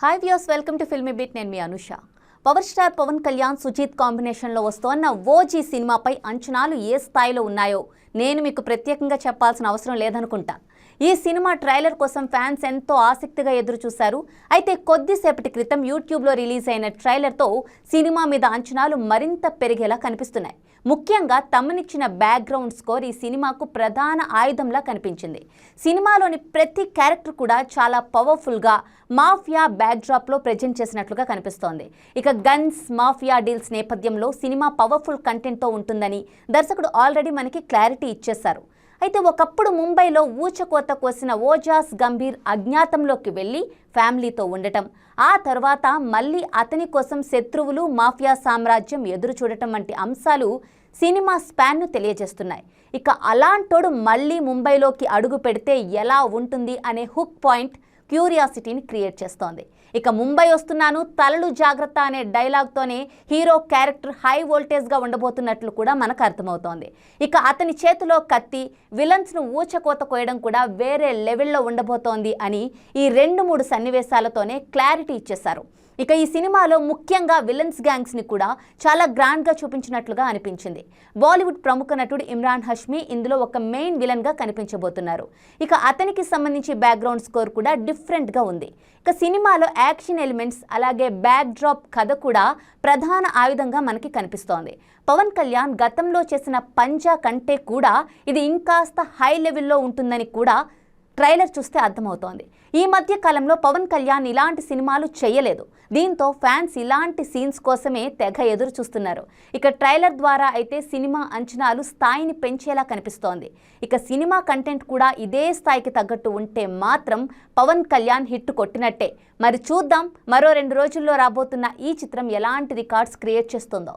Hi views welcome to Filmibeat నేను మీ Anusha. Power star Pawan Kalyan Sujeeth కాంబినేషన్లో వస్తోన్న ఓజీ సినిమాపై అంచనాలు ఏ స్థాయిలో ఉన్నాయో నేను మీకు ప్రత్యేకంగా చెప్పాల్సిన అవసరం లేదనుకుంటా ఈ సినిమా ట్రైలర్ కోసం ఫ్యాన్స్ ఎంతో ఆసక్తిగా ఎదురుచూశారు. అయితే కొద్దిసేపటి క్రితం యూట్యూబ్లో రిలీజ్ అయిన ట్రైలర్తో సినిమా మీద అంచనాలు మరింత పెరిగేలా కనిపిస్తున్నాయి. ముఖ్యంగా తమనిచ్చిన బ్యాక్గ్రౌండ్ స్కోర్ ఈ సినిమాకు ప్రధాన ఆయుధంలా కనిపించింది. సినిమాలోని ప్రతి క్యారెక్టర్ కూడా చాలా పవర్ఫుల్గా మాఫియా బ్యాక్డ్రాప్లో ప్రజెంట్ చేసినట్లుగా కనిపిస్తోంది. ఇక గన్స్ మాఫియా డీల్స్ నేపథ్యంలో సినిమా పవర్ఫుల్ కంటెంట్తో ఉంటుందని దర్శకుడు ఆల్రెడీ మనకి క్లారిటీ ఇచ్చేశారు. అయితే ఒకప్పుడు ముంబైలో ఊచకోత కోసిన ఓజాస్ గంభీర్ అజ్ఞాతంలోకి వెళ్ళి ఫ్యామిలీతో ఉండటం. ఆ తర్వాత మళ్ళీ అతని కోసం శత్రువులు మాఫియా సామ్రాజ్యం ఎదురు చూడటం వంటి అంశాలు సినిమా స్పాన్ను తెలియజేస్తున్నాయి. ఇక అలాంటోడు మళ్ళీ ముంబైలోకి అడుగు పెడితే ఎలా ఉంటుంది అనే హుక్ పాయింట్ క్యూరియాసిటీని క్రియేట్ చేస్తోంది. ఇక ముంబై వస్తున్నాను తలలు జాగ్రత్త అనే డైలాగ్తోనే హీరో క్యారెక్టర్ హై వోల్టేజ్గా ఉండబోతున్నట్లు కూడా మనకు అర్థమవుతోంది. ఇక అతని చేతిలో కత్తి విలన్స్ను ఊచకోత కోయడం కూడా వేరే లెవెల్లో ఉండబోతోంది అని ఈ రెండు మూడు సన్నివేశాలతోనే క్లారిటీ ఇచ్చేశారు. ఇక ఈ సినిమాలో ముఖ్యంగా విలన్స్ గ్యాంగ్స్ని కూడా చాలా గ్రాండ్గా చూపించినట్లుగా అనిపించింది. బాలీవుడ్ ప్రముఖ నటుడు ఇమ్రాన్ హష్మీ ఇందులో ఒక మెయిన్ విలన్గా కనిపించబోతున్నారు. ఇక అతనికి సంబంధించి బ్యాక్గ్రౌండ్ స్కోర్ కూడా డిఫరెంట్గా ఉంది. ఇక సినిమాలో యాక్షన్ ఎలిమెంట్స్ అలాగే బ్యాక్ డ్రాప్ కథ కూడా ప్రధాన ఆయుధంగా మనకి కనిపిస్తోంది. పవన్ కళ్యాణ్ గతంలో చేసిన పంజా కంటే కూడా ఇది ఇంకాస్త హై లెవెల్లో ఉంటుందని కూడా ట్రైలర్ చూస్తే అర్థమవుతోంది. ఈ మధ్య కాలంలో పవన్ కళ్యాణ్ ఇలాంటి సినిమాలు చేయలేదు. దీంతో ఫ్యాన్స్ ఇలాంటి సీన్స్ కోసమే తెగ ఎదురు చూస్తున్నారు. ఇక ట్రైలర్ ద్వారా అయితే సినిమా అంచనాలు స్థాయిని పెంచేలా కనిపిస్తోంది. ఇక సినిమా కంటెంట్ కూడా ఇదే స్థాయికి తగ్గట్టు ఉంటే మాత్రం పవన్ కళ్యాణ్ హిట్ కొట్టినట్టే. మరి చూద్దాం. మరో రెండు రోజుల్లో రాబోతున్న ఈ చిత్రం ఎలాంటి రికార్డ్స్ క్రియేట్ చేస్తుందో.